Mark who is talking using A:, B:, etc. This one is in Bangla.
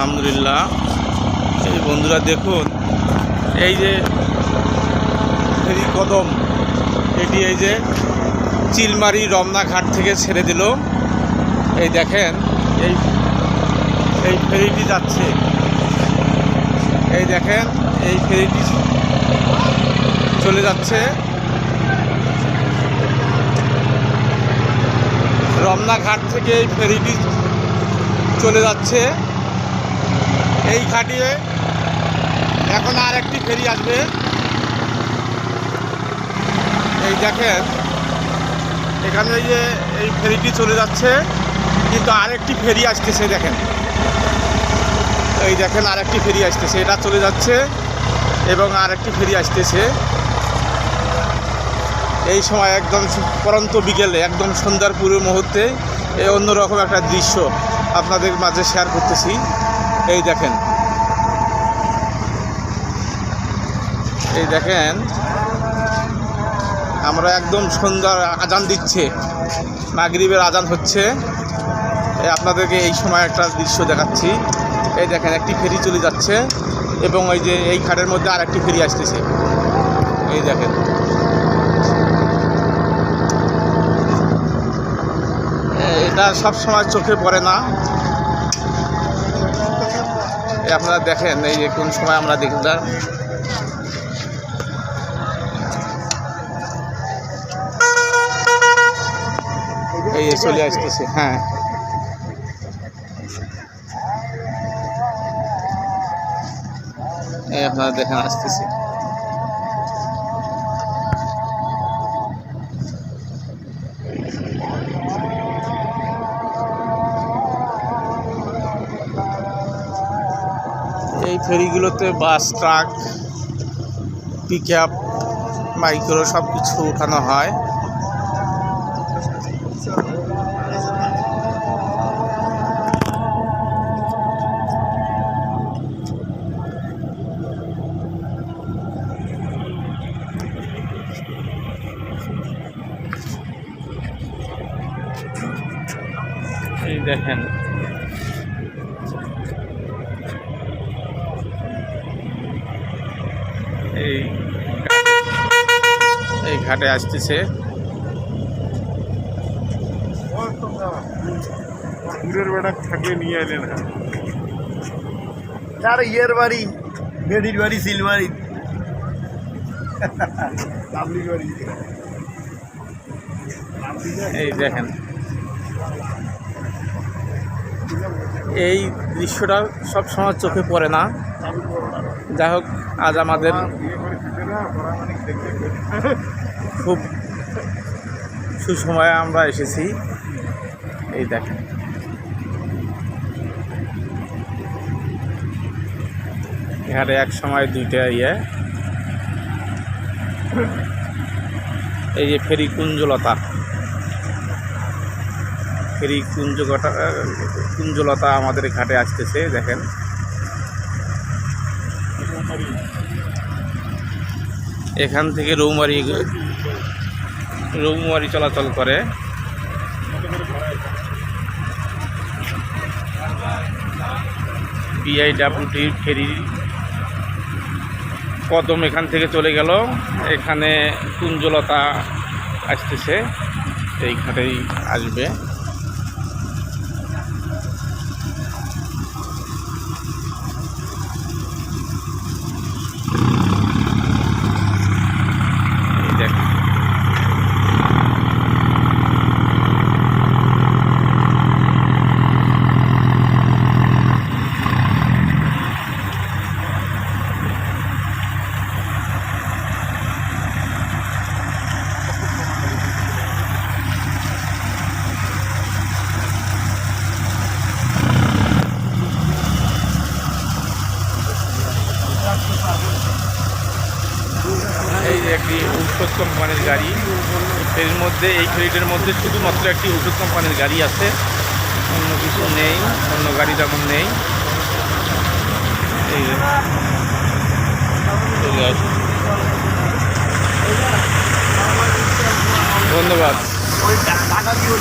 A: আলহামদুলিল্লাহ। এই বন্ধুরা দেখুন, এই যে ফেরি কদম, এটি এই যে চিলমারি রমনা ঘাট থেকে ছেড়ে দিল। এই দেখেন, এই এই ফেরিটি যাচ্ছে। এই দেখেন, এই ফেরিটি চলে যাচ্ছে। রমনা ঘাট থেকে এই ফেরিটি চলে যাচ্ছে। এই ঘাটিয়ে এখন আর একটি ফেরি আসবে। এই দেখেন, এখানে যে এই ফেরিটি চলে যাচ্ছে, কিন্তু আরেকটি ফেরি আসতেছে দেখেন। এই দেখেন, আরেকটি ফেরি আসতেছে, এটা চলে যাচ্ছে এবং আরেকটি ফেরি আসতেছে। এই সময় একদম পরন্ত বিকেলে, একদম সন্ধ্যার পুরো মুহূর্তে, এই অন্যরকম একটা দৃশ্য আপনাদের মাঝে শেয়ার করতেছি। এই দেখেন। এই দেখেন, আমরা একদম সন্ধ্যার আজান দিচ্ছে। মাগরিবের আজান হচ্ছে। আপনাদেরকে এই সময় একটা দৃশ্য দেখাচ্ছি। এই দেখেন, একটি ফেরি চলে যাচ্ছে এবং ওই যে এই খাটের মধ্যে আর একটি ফেরি আসতেছে। এই দেখেন। এটা সব সময় চোখে পড়ে না। আপনারা দেখেন এই যে কোন সময় আমরা দেখলাম এই চলে আসতেছে হ্যাঁ। এই আপনারা দেখেন, আসতেছে। ফেরিগুলোতে bus truck pick up micro সব কিছু উঠানো হয়। দেখেন এই এই ঘাটে আসতেছে।
B: দূরের বেড়া নিয়ে এলেন
C: তার ইয়ের বাড়ি বেডির বাড়ি সিলবাড়ি
A: এই দেখেন। এই দৃশ্যটা সব সময় চোখে পড়ে না। যাই হোক আজ আমাদের খুব সুসময়ে আমরা এসেছি। এই দেখেন। এখানে এক সময় দুইটা ইয়ে। এই যে ফেরি কুঞ্জলতা ফেরি কুঞ্জলতা কুঞ্জলতা আমাদের ঘাটে আসতেছে, দেখেন। এখান থেকে রৌমারি রৌমারি চলাচল করে। পিআইডাব্লিউটি ফেরি কদম এখান থেকে চলে গেল। এখানে কুঞ্জলতা আসতেছে। এইখানেই আসবে। এই একটি ঔষধ কোম্পানির গাড়ি, এর মধ্যে, এই ফেরিটার মধ্যে শুধুমাত্র একটি ঔষধ কোম্পানির গাড়ি আছে। অন্য কিছু নেই, অন্য গাড়ি তেমন নেই। এই। ধন্যবাদ
C: টাকা দিয়ে